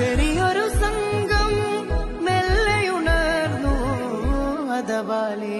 ചെറിയൊരു സംഘം മെല്ലെയുണർന്നു അതവാലേ